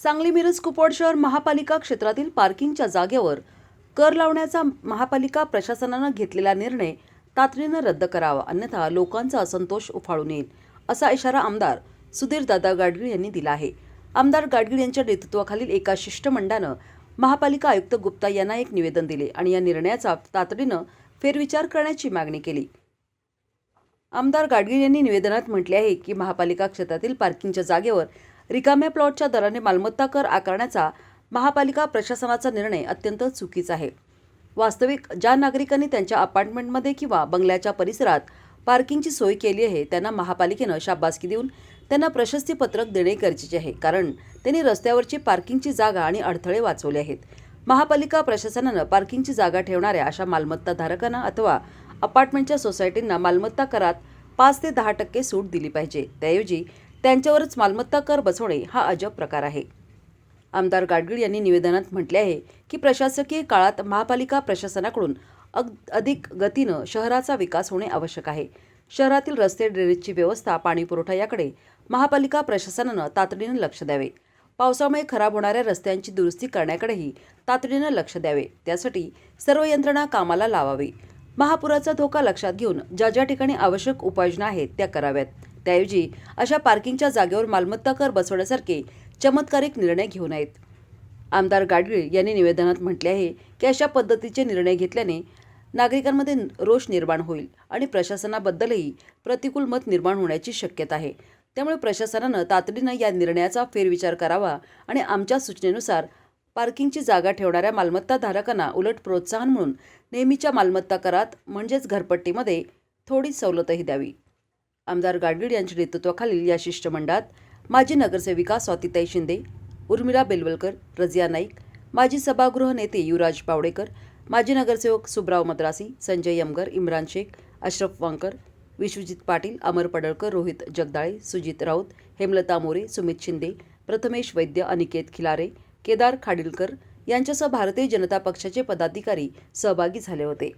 सांगली मिरज कुपवाड शहर महापालिका क्षेत्रातील पार्किंगच्या जागेवर कर लावण्याचा महापालिका प्रशासनानं घेतलेला निर्णय तातडीनं रद्द करावा अन्यथा लोकांचा असंतोष उफाळून येईल असा इशारा आमदार सुधीर दादा गाडगीळ यांनी दिला आहे. आमदार गाडगीळ यांच्या नेतृत्वाखालील एका शिष्टमंडळानं महापालिका आयुक्त गुप्ता यांना एक निवेदन दिले आणि या निर्णयाचा तातडीनं फेरविचार करण्याची मागणी केली. आमदार गाडगीळ यांनी निवेदनात म्हटले आहे की महापालिका क्षेत्रातील पार्किंगच्या जागेवर रिकाम्या प्लॉटच्या दराने मालमत्ता कर आकारण्याचा महापालिका प्रशासनाचा निर्णय अत्यंत चुकीचा आहे. वास्तविक ज्या नागरिकांनी त्यांच्या अपार्टमेंटमध्ये किंवा बंगल्याच्या परिसरात पार्किंगची सोय केली आहे त्यांना महापालिकेनं शाबासकी देऊन त्यांना प्रशस्तीपत्रक देणे गरजेचे आहे कारण त्यांनी रस्त्यावरची पार्किंगची जागा आणि अडथळे वाचवले आहेत. महापालिका प्रशासनानं पार्किंगची जागा ठेवणाऱ्या अशा मालमत्ता धारकांना अथवा अपार्टमेंटच्या सोसायटींना मालमत्ता करात पाच ते दहा टक्के सूट दिली पाहिजे. त्याऐवजी त्यांच्यावरच मालमत्ता कर बसवणे हा अजब प्रकार आहे. आमदार गाडगीळ यांनी निवेदनात म्हटले आहे की प्रशासकीय काळात महापालिका प्रशासनाकडून अग अधिक गतीनं शहराचा विकास होणे आवश्यक आहे. शहरातील रस्ते ड्रेनेजची व्यवस्था पाणीपुरवठा याकडे महापालिका प्रशासनानं तातडीनं लक्ष द्यावे. पावसामुळे खराब होणाऱ्या रस्त्यांची दुरुस्ती करण्याकडेही तातडीनं लक्ष द्यावे. त्यासाठी सर्व यंत्रणा कामाला लावावी. महापुराचा धोका लक्षात घेऊन ज्या ज्या ठिकाणी आवश्यक उपाययोजना आहेत त्या कराव्यात. त्याऐवजी अशा पार्किंगच्या जागेवर मालमत्ता कर बसवण्यासारखे चमत्कारिक निर्णय घेऊ नयेत आमदार गाडगीळ यांनी निवेदनात म्हटले आहे की अशा पद्धतीचे निर्णय घेतल्याने नागरिकांमध्ये रोष निर्माण होईल आणि प्रशासनाबद्दलही प्रतिकूल मत निर्माण होण्याची शक्यता आहे. त्यामुळे प्रशासनानं तातडीनं या निर्णयाचा फेरविचार करावा आणि आमच्या सूचनेनुसार पार्किंगची जागा ठेवणाऱ्या मालमत्ताधारकांना उलट प्रोत्साहन म्हणून नेहमीच्या मालमत्ता करात म्हणजेच घरपट्टीमध्ये थोडी सवलतही द्यावी. आमदार गाडगीळ यांच्या नेतृत्वाखालील या शिष्टमंडळात माजी नगरसेविका स्वातिताई शिंदे उर्मिला बेलवलकर रजिया नाईक माजी सभागृह नेते युवराज पावडेकर माजी नगरसेवक सुब्राव मद्रासी संजय यमगर इम्रान शेख अशरफ वांकर विश्वजित पाटील अमर पडळकर रोहित जगदाळे सुजित राऊत हेमलता मोरे सुमित शिंदे प्रथमेश वैद्य अनिकेत खिलारे केदार खाडिलकर यांच्यासह भारतीय जनता पक्षाचे पदाधिकारी सहभागी झाले होते.